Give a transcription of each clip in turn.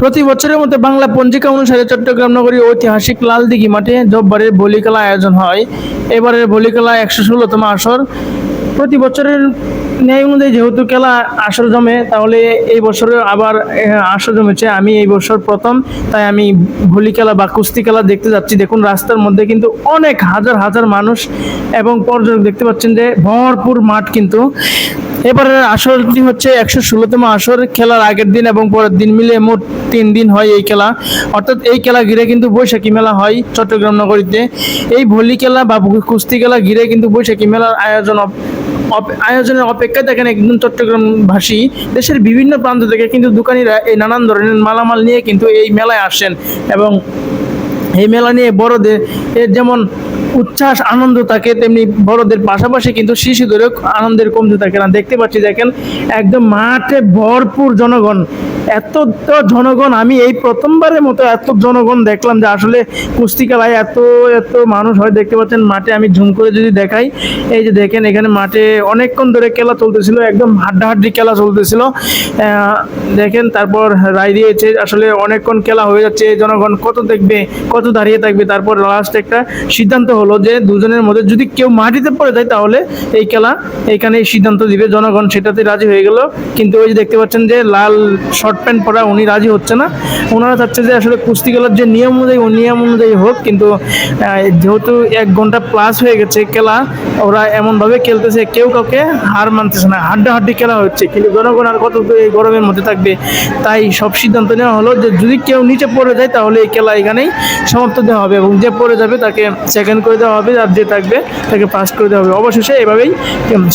প্রতি বছরের মতো বাংলা পঞ্জিকা অনুসারে চট্টগ্রাম নগরী ঐতিহাসিক লালদিঘি মাঠে জব্বারের বলিকালা আয়োজন হয়। এবারের বলিকালা একশো ষোলোতম আসর। প্রতি বছরের ন্যায় অনুযায়ী যেহেতু খেলা আসর জমে, তাহলে এই বছরে আবার আসর জমেছে। আমি এই বছর প্রথম, তাই আমি ভলি খেলা বা কুস্তি খেলা দেখতে যাচ্ছি। দেখুন, রাস্তার মধ্যে কিন্তু অনেক হাজার হাজার মানুষ এবং পর্যটক দেখতে পাচ্ছেন যে ভরপুর মাঠ কিন্তু। এবারের আসরটি হচ্ছে একশো ষোলোতম আসর। খেলার আগের দিন এবং পরের দিন মিলে মোট তিন দিন হয় এই খেলা। অর্থাৎ এই খেলা ঘিরে কিন্তু বৈশাখী মেলা হয় চট্টগ্রাম নগরীতে। এই ভলি খেলা বা কুস্তি খেলা ঘিরে কিন্তু বৈশাখী মেলার আয়োজন আয়োজনের অপেক্ষা দেখেন একদম চট্টগ্রামভাষী দেশের বিভিন্ন প্রান্ত থেকে কিন্তু দোকানিরা এই নানান ধরনের মালামাল নিয়ে কিন্তু এই মেলায় আসেন এবং এই মেলা নিয়ে বড়দের যেমন উচ্ছ্বাস, আনন্দ থাকে, তেমনি বড়দের পাশাপাশি কিন্তু শিশুদেরও আনন্দের কমতে থাকে না। দেখতে পাচ্ছি, দেখেন, একদম মাঠে ভরপুর জনগণ এত জনগণ, আমি এই প্রথমবারের মতো এত জনগণ দেখলাম যে আসলে কুস্তি খেলায় এত এত মানুষ হয়, দেখতে পাচ্ছেন মাঠে আমি ঝুম করে যদি দেখাই, এই যে দেখেন এখানে মাঠে অনেকক্ষণ ধরে খেলা চলতেছিল, একদম হাড্ডাহাড্ডি খেলা চলতেছিল। দেখেন তারপর রায় দিয়েছে, আসলে অনেকক্ষণ খেলা হয়ে যাচ্ছে জনগণ কত দেখবে, কত দাঁড়িয়ে থাকবে, তারপর লাস্ট একটা সিদ্ধান্ত হলো যে দুজনের মধ্যে যদি কেউ মাটিতে পড়ে যায় তাহলে এই খেলা এখানে সিদ্ধান্ত দিবে, জনগণ সেটাতে রাজি হয়ে গেল। কিন্তু ওই যে দেখতে পাচ্ছেন যে লাল শর্ট প্যান্ট পরা উনি রাজি হচ্ছে না। ওনারা চাচ্ছে যে আসলে কুস্তি খেলার যে নিয়ম অনুযায়ী নিয়ম অনুযায়ী হোক, কিন্তু যেহেতু এক ঘণ্টা প্লাস হয়ে গেছে খেলা, ওরা এমনভাবে খেলতেছে, কেউ কাউকে হার মানতেছে না। হাড্ডাহাড্ডি খেলা হচ্ছে। কিন্তু জনগণ আর কত এই গরমের মধ্যে থাকবে? তাই সব সিদ্ধান্ত নেওয়া হলো যে, যদি কেউ নিচে পড়ে যায়, তাহলে এই খেলা এখানেই সমাপ্ত দেওয়া হবে এবং যে পড়ে যাবে, তাকে সেকেন্ড করে দেওয়া হবে আর যে থাকবে, তাকে ফার্স্ট করে দেওয়া হবে। অবশেষে এভাবেই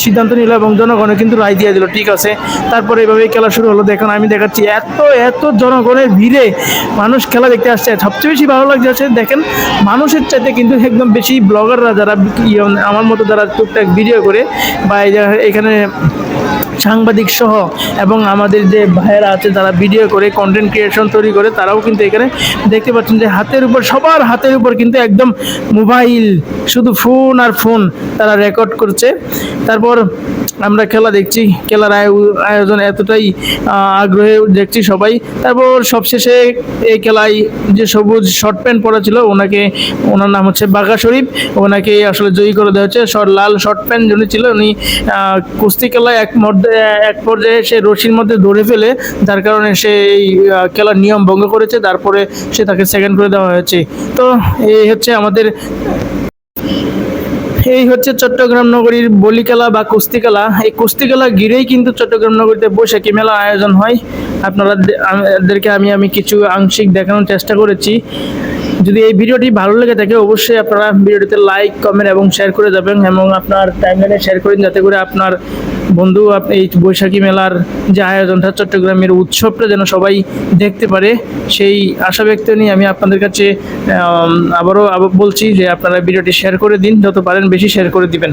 সিদ্ধান্ত নিল এবং জনগণও কিন্তু রায় দিয়ে দিল, ঠিক আছে। তারপরে এভাবেই খেলা শুরু হলো। দেখুন, আমি দেখাচ্ছি এত এত জনগণের ভিড়ে মানুষ খেলা দেখতে আসছে। সবচেয়ে বেশি ভালো লাগছে হচ্ছে দেখেন মানুষের চাইতে কিন্তু একদম বেশি ব্লগাররা যারা ইয়ে, আমার মতো যারা টুকটাক ভিডিও করে বা এখানে সাংবাদিক সহ এবং আমাদের যে ভাইয়েরা আছে, তারা ভিডিও করে কন্টেন্ট ক্রিয়েশন তৈরি করে, তারাও কিন্তু এখানে দেখতে পাচ্ছেন যে হাতের উপর, সবার হাতের উপর কিন্তু একদম মোবাইল শুধু ফোন আর ফোন তারা রেকর্ড করছে। তারপর আমরা খেলা দেখছি, খেলার আয়োজন এতটাই আগ্রহে দেখছি সবাই। তারপর সবশেষে এই খেলায় যে সবুজ শর্ট প্যান্ট পরা ছিল, ওনাকে, ওনার নাম হচ্ছে বাঘা শরীফ। ওনাকে আসলে জয়ী করে দেওয়া হচ্ছে লাল শর্ট প্যান্ট যিনি ছিল, উনি কুস্তি খেলায় এক মধ্যে এক পর্যায়ে সে রশির মধ্যে ধরে ফেলে, যার কারণে সে এই খেলার নিয়ম ভঙ্গ করেছে, তারপরে সে তাকে সেকেন্ড করে দেওয়া হয়েছে। তো এই হচ্ছে আমাদের, এই হচ্ছে চট্টগ্রাম নগরীর বলি খেলা বা কুস্তি খেলা এই কুস্তি খেলা ঘিরেই কিন্তু চট্টগ্রাম নগরীতে বৈশাখী মেলা আয়োজন হয়। আপনারা দে- আমি আমি কিছু আংশিক দেখানোর চেষ্টা করেছি। যদি এই ভিডিওটি ভালো লেগে থাকে, অবশ্যই আপনারা ভিডিওটিতে লাইক কমেন্ট এবং শেয়ার করে যাবেন এবং আপনার টাইমলাইনে শেয়ার করেন, যাতে করে আপনার বন্ধু আপনি এই বৈশাখী মেলার যে আয়োজনটা চট্টগ্রামের উৎসবটা যেন সবাই দেখতে পারে, সেই আশা ব্যক্ত নিয়ে আমি আপনাদের কাছে আবারও বলছি যে আপনারা ভিডিওটি শেয়ার করে দিন, যত পারেন বেশি শেয়ার করে দিবেন।